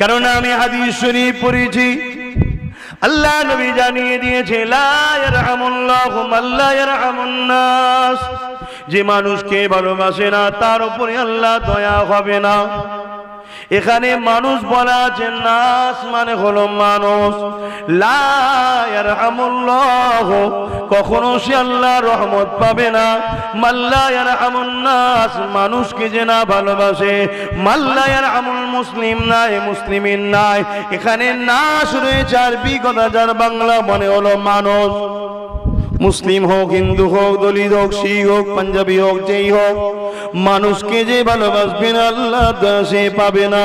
কারণ আমি হাদিস শরীফ পড়েছি। আল্লাহ নবী জানিয়ে দিয়েছে যে মানুষকে ভালোবাসে না, তার উপরে আল্লাহ দয়া হবে না। এখানে মানুষ বলা আছে, নাস মানে হলো মানুষ। লা ইয়ারহামুল্লাহ কখনো সে আল্লাহ রহমত পাবে না। মাল্লায়ার আমুল নাস, মানুষকে যে না ভালোবাসে। মাল্লায়ার আমুল মুসলিম নাই মুসলিমের নাই। এখানে নাস রয়েছে আরবি বিগত যার বাংলা মনে হলো মানুষ। মুসলিম হোক, হিন্দু হোক, দলিত হোক, শিখ হোক, পাঞ্জাবি হোক, যেই হোক, মানুষকে যে ভালোবাসবে আল্লাহ সে পাবে না।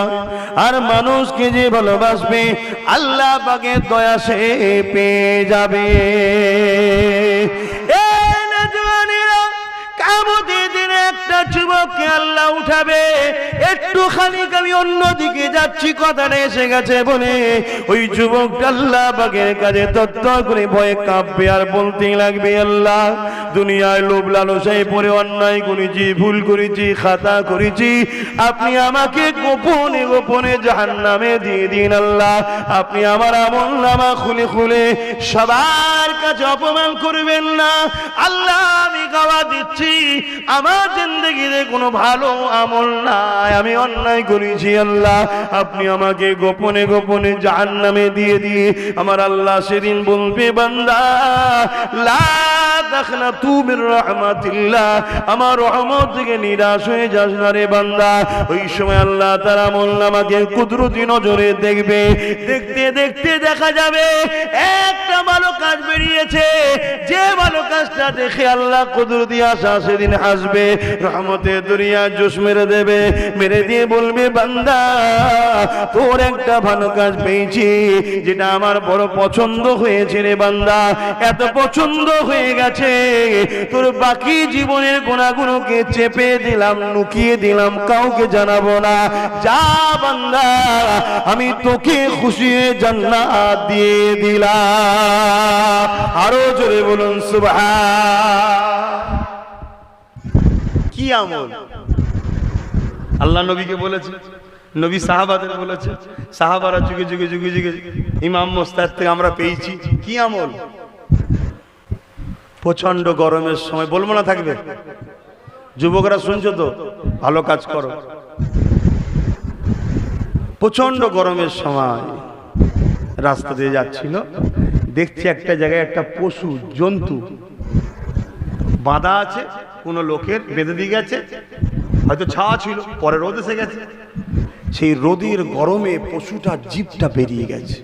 আর মানুষকে যে ভালোবাসবে, আল্লাহ পাকে দয়া সে পেয়ে যাবে। একটা যুবককে আল্লাহ উঠাবে। একটু খানিক আমি অন্যদিকে যাচ্ছি? কথাটা এসে গেছে বলে ওই যুবকটা আল্লাহ বাগের কাছে তত্ত্ব করে ভয়ে কাঁপবে আর বলতে লাগবে, আল্লাহ, দুনিয়ায় লোভ লালসায় পরে অন্যায় করেছি, ভুল করেছি, খাতা করেছি। আপনি আমাকে গোপনে গোপনে জাহান নামে দিয়ে দিন, আল্লাহ। আপনি আমার আমল নামা খুলে খুলে সবার কাছে অপমান করবেন না। আল্লাহ, আমি গাওয়া দিচ্ছি। আমার জিন্দগিতে কোনো ভালো আমল নাই। আমি অন্যায় করেছি, আল্লাহ। আপনি আমাকে গোপনে গোপনে জাহান নামে দিয়ে দিয়ে আমার আল্লাহ সেদিন বলবে, বান্দা, লা তাখনা তুমির রহমাতিল্লাহ। আমার রহমত থেকে নিরাশ হয়ে যাস না রে বান্দা। ওই সময় আল্লাহ তার আমল নামাকে কুদরতি নজরে দেখবে। দেখতে দেখতে দেখা যাবে, একটা ভালো কাজ বেরিয়েছে। যে ভালো কাজটা দেখে আল্লাহ কুদরতি সেদিন রহমতে দুনিয়া জোশ মেরে দেবে, মেরে দিয়ে বলবে, বান্দা, তোর একটা ভালো কাজ পেয়েছি, যেটা আমার বড় পছন্দ হয়েছে রে বান্দা। এত পছন্দ হয়ে গেছে তোর বাকি জীবনের গুণাগুলোকে চেপে দিলাম, লুকিয়ে দিলাম, কাউকে জানাব না। যা বান্দা, আমি তোকে খুশি জান্নাত দিয়ে দিলাম। আরও জোরে বলুন, সুবহান। কি আমল? আল্লাহ নবীকে বলেছে, নবী সাহাবাদের বলেছে, সাহাবারা যুগে যুগে যুগে যুগে ইমাম মোস্তাদ থেকে আমরা পেয়েছি। কি আমল? প্রচণ্ড গরমের সময়। বলব না থাকবে। যুবকরা শুনছো তো? ভালো কাজ করো। প্রচণ্ড গরমের সময় রাস্তা দিয়ে যাচ্ছিল। দেখছি একটা জায়গায় একটা পশু, জন্তু। বাঁধা আছে, কোনো লোকের বেঁধে দিয়ে গেছে। হয়তো ছাওয়া ছিল, পরে রোদ এসে গেছে। সেই রোদের গরমে পশুটার জিপটা বেরিয়ে গেছে।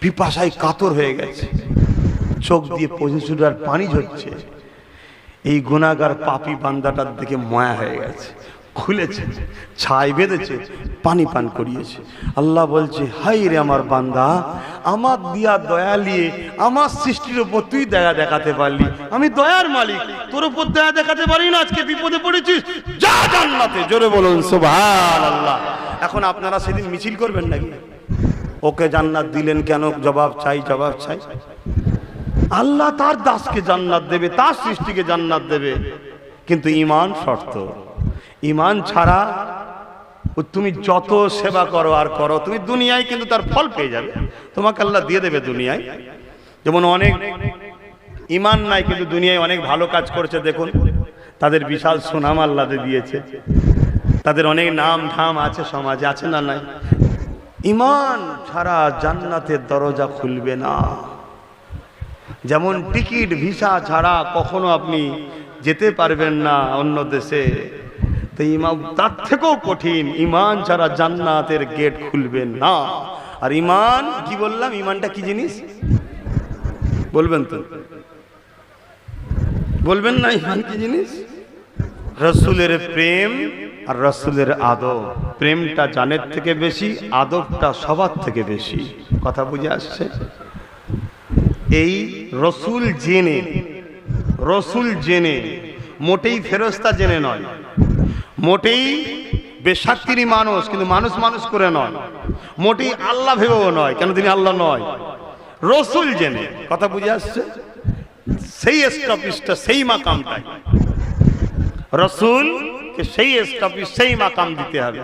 পিপাসায় কাতর হয়ে গেছে। চোখ দিয়ে পশুটার পানি ঝরছে। এই গুণাগার পাপি বান্দাটার দিকে মায়া হয়ে গেছে। খুলেছে ছাই বেঁধেছে পানি পান করিয়েছে। আল্লাহ বলছে হাই রে আমার বান্দা আমার দিয়া দয়া নিয়ে আমার সৃষ্টির উপর তুই দয়া দেখাতে পারলি। আমি দয়ার মালিক তোর উপর দয়া দেখাতে পারি না আজকে বিপদে পড়েছিস। যা জান্নাতে জোরে বলুন সুবহান আল্লাহ এখন আপনারা সেদিন মিছিল করবেন নাকি? ওকে জান্নাত দিলেন কেন? জবাব চাই জবাব চাই। আল্লাহ তার দাসকে জান্নাত দেবে, তার সৃষ্টিকে জান্নাত দেবে। কিন্তু ইমান শর্ত। ইমান ছাড়া তুমি যত সেবা করো আর করো, তুমি দুনিয়ায় কিন্তু তার ফল পেয়ে যাবে। তোমাকে আল্লাহ দিয়ে দেবে দুনিয়ায়। যেমন অনেক ইমান নাই, কিন্তু দুনিয়ায় অনেক ভালো কাজ করেছে, দেখুন। তাদের বিশাল সুনাম আল্লাহ দিয়েছে। তাদের অনেক নাম ধাম আছে, সমাজে আছে না নাই? ইমান ছাড়া জান্নাতের দরজা খুলবে না। যেমন টিকিট, ভিসা ছাড়া কখনো আপনি যেতে পারবেন না অন্য দেশে। তো ইমাম, তার থেকেও কঠিন, ইমান ছাড়া জান্নাতের গেট খুলবেন না। আর ইমান, কি বললাম, ইমানটা কি জিনিস? বলবেন তো। বলবেন না, ইমান কি জিনিস? রসুলের প্রেম আর রসুলের আদব। প্রেমটা জানের থেকে বেশি, আদবটা সবার থেকে বেশি। কথা বুঝে আসছে? এই রসুল জেনে রসুল জেনে, মোটেই ফেরস্তা জেনে নয়। মোটেই বেশাক্তিনী মানুষ, কিন্তু মানুষ মানুষ করে নয়। মোটেই আল্লাহ ভেবেও নয়, কেন তিনি আল্লাহ নয়? রসুল জেনে। কথা বুঝে আসছে? সেই স্টপিসটা, সেই মাকামটাই। রসুল সেই স্টপিস, সেই মাকাম দিতে হবে।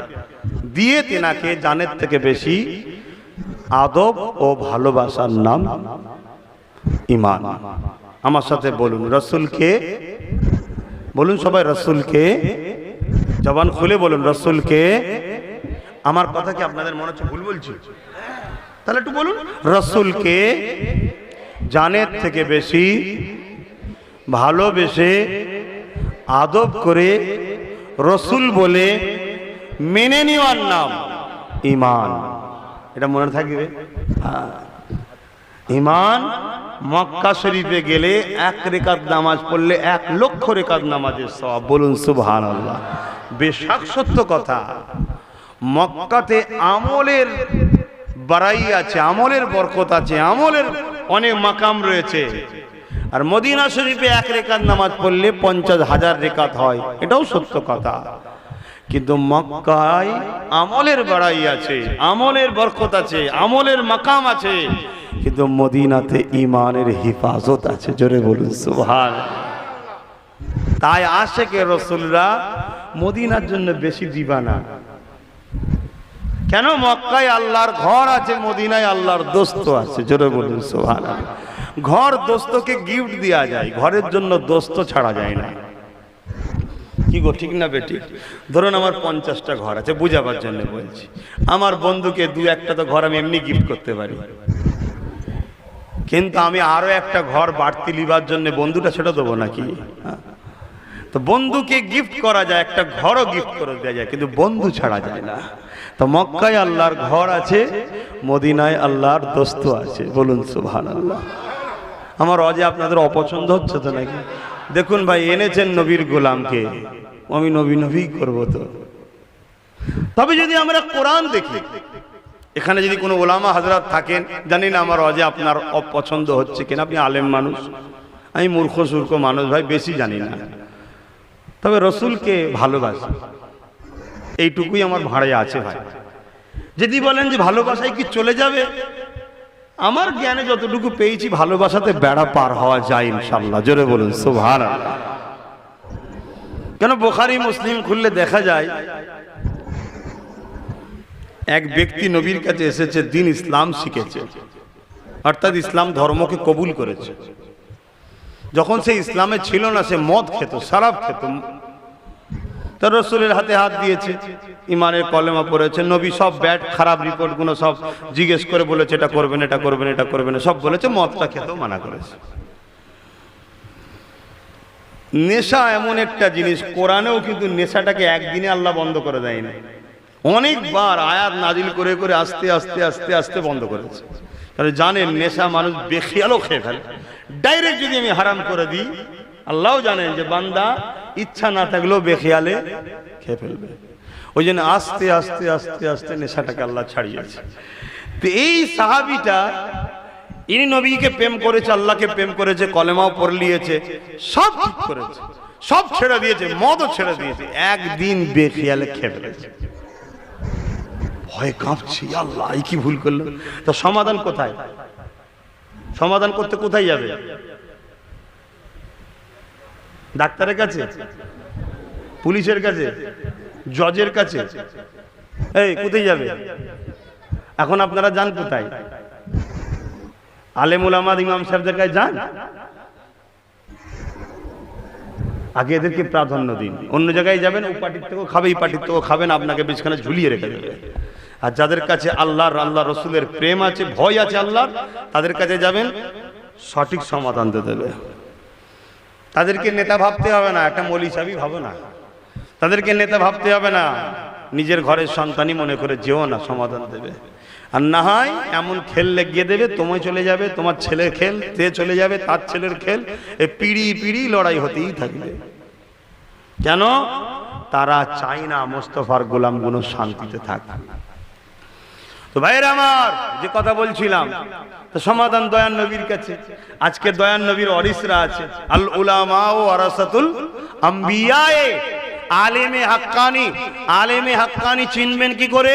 দিয়ে তেনাকে জানের থেকে বেশি আদব ও ভালোবাসার নাম ইমান। আমার সাথে বলুন, রসুলকে? বলুন সবাই রসুলকে। জবান খুলে বলুন, রসুলকে। আমার কথা কি আপনাদের মনে হচ্ছে ভুল বলছি? তাহলে একটু বলুন, রসুলকে জানের থেকে বেশি ভালোবেসে আদব করে রসুল বলে মেনে নেওয়ার নাম ইমান। এটা মনে থাকবে? হ্যাঁ। ইমান মক্কা শরীফে গেলে এক রেখাত নামাজ পড়লে এক লক্ষ রেখাত নামাজের সব বলুন সুবহান আল্লাহ বেশাক সত্য কথা, মক্কাতে আমলের বাড়াই আছে, আমলের বরকত আছে, আমলের অনেক মাকাম রয়েছে। আর মদিনা শরীফে এক রেখাত নামাজ পড়লে পঞ্চাশ হাজার রেখাত হয়, এটাও সত্য কথা। কিন্তু মক্কায় আমলের বাড়াই আছে, আমলের বরকত আছে, আমলের মাকাম আছে কিন্তু মদিনাতে ইমানের হিফাজত আছে। জোরে বলুন সুভান তাই আশেকে রসুলরা মদিনার জন্য বেশি দিবানা। কেন? মক্কায় আল্লাহর ঘর আছে, মদিনায় আল্লাহর দোস্ত আছে। জোরে বলুন সোহান ঘর দোস্তকে গিফট দেওয়া যায়, ঘরের জন্য দোস্ত ছাড়া যায় না। কি গো, ঠিক না বেটি? ধরুন আমার পঞ্চাশটা ঘর আছে, বুঝাবার জন্য বলছি। আমার বন্ধুকে দু একটা তো ঘর আমি এমনি গিফট করতে পারি। কিন্তু আমি আরও একটা ঘর বাড়তি লিবার জন্য বন্ধুটা সেটা দেবো নাকি? হ্যাঁ। তো বন্ধুকে গিফট করা যায়, একটা ঘরও গিফট করে দেওয়া যায়, কিন্তু বন্ধু ছাড়া যায় না। তো মক্কায় আল্লাহর ঘর আছে, মদিনায় আল্লাহর দোস্ত আছে, বলুন সুভান আল্লাহ আমার অজে আপনাদের অপছন্দ হচ্ছে তো নাকি? দেখুন ভাই, এনেছেন নবীর গোলামকে, আমি নবী নবী করব তো। তবে যদি আমরা কোরআন দেখি এখানে যদি কোনো ওলামা হাজরাত থাকেন, জানি না আমার অজে আপনার অপছন্দ হচ্ছে কিনা, আপনি আলেম মানুষ। আমি মূর্খ, সূর্খ মানুষ, ভাই, বেশি জানি না। তবে রসুলকে ভালোবাসি। এইটুকুই আমার ভাড়ায় আছে, ভাই। যদি বলেন যে ভালোবাসায় কি চলে যাবে, আমার জ্ঞানে যতটুকু পেয়েছি, ভালোবাসাতে বেড়া পার হওয়া যায় ইনশাল্লাহ জোরে বলুন সুভান কেন বোখারি, মুসলিম খুললে দেখা যায় এক ব্যক্তি নবীর কাছে এসেছে, দিন ইসলাম শিখেছে। অর্থাৎ ইসলাম ধর্মকে কবুল করেছে। যখন সে ইসলামে ছিল না, সে মদ খেত, সারাপ খেত। তো রসুলের হাতে হাত দিয়েছে ইমানের কলেমা পড়েছে, নবী সব ব্যাট খারাপ রিপোর্টগুলো সব জিজ্ঞেস করে বলেছে, এটা করবেন এটা করবেন এটা করবেন। সব বলেছে, মদটা খেতেও মানা করেছে। নেশা এমন একটা জিনিস, কোরআনেও কিন্তু নেশাটাকে একদিনে আল্লাহ বন্ধ করে দেয় দেয়নি। অনেকবার আয়াত নাজিল করে করে আস্তে আস্তে আস্তে আস্তে বন্ধ করেছে। কারণ জানেন নেশা মানুষ বেখিয়ালও খেয়ে ফেলে। ডাইরেক্ট যদি আমি হারাম করে দিই আল্লাহ জানেন যে বান্দা ইচ্ছা না থাকলেও বেখিয়ালে খেয়ে ফেলবে। ওই জন্য আস্তে আস্তে আস্তে আস্তে নেশাটাকে আল্লাহ ছাড়িয়েছে। তো এই সাহাবিটা, ইনি নবীকে প্রেম করেছে, আল্লাহকে প্রেম করেছে, কলেমাও পড়ে নিয়েছে, সব করেছে। সব ছেড়ে দিয়েছে, মদও ছেড়ে দিয়েছে। একদিন বেখিয়ালে খেয়ে ফেলেছে। ভয়ে কাঁপছি, আল্লাহ কি ভুল করল? তো সমাধান কোথায়? সমাধান করতে কোথায় যাবে? ডাক্তারের কাছে? পুলিশের কাছে? জজের কাছে? এই, কোথায় যাবে? এখন আপনারা যান কোথায়? আলেমুল আমাদ ইমাম সাহেবদের কাছে যান। আগে এদেরকে প্রাধান্য দিন। অন্য জায়গায় যাবেন, ও পার্টির থেকেও খাবে, এই পার্টির থেকেও খাবেন, আপনাকে বিছখানে ঝুলিয়ে রেখে দেবে। আর যাদের কাছে আল্লাহর আল্লাহ রসুলের প্রেম আছে, ভয় আছে আল্লাহর, তাদের কাছে যাবেন, সঠিক সমাধান দিয়ে দেবে। তাদেরকে নেতা ভাবতে হবে না, একটা মলি সাবি ভাবো না। তাদেরকে নেতা ভাবতে হবে না, নিজের ঘরের সন্তানই মনে করে যেও না, সমাধান দেবে। আর না হয় এমন খেল লেগিয়ে দেবে, তোমায় চলে যাবে, তোমার ছেলের খেল তে চলে যাবে, তার ছেলের খেল, এ পিড়ি পিড়ি লড়াই হতেই থাকবে। কেন? তারা চায় না মোস্তফার গোলামগুলো শান্তিতে থাক। তো ভাইয়ের আমার, যে কথা বলছিলাম, তো সমাধান দয়ান নবীর কাছে। আজকে দয়ান নবীর অরিসরা আছে। আল উলামা ও আরাসাতুল আম্বিয়ায়ে। আলেমে হাক্কানি আলেমে হাক্কানি চিনবেন কি করে?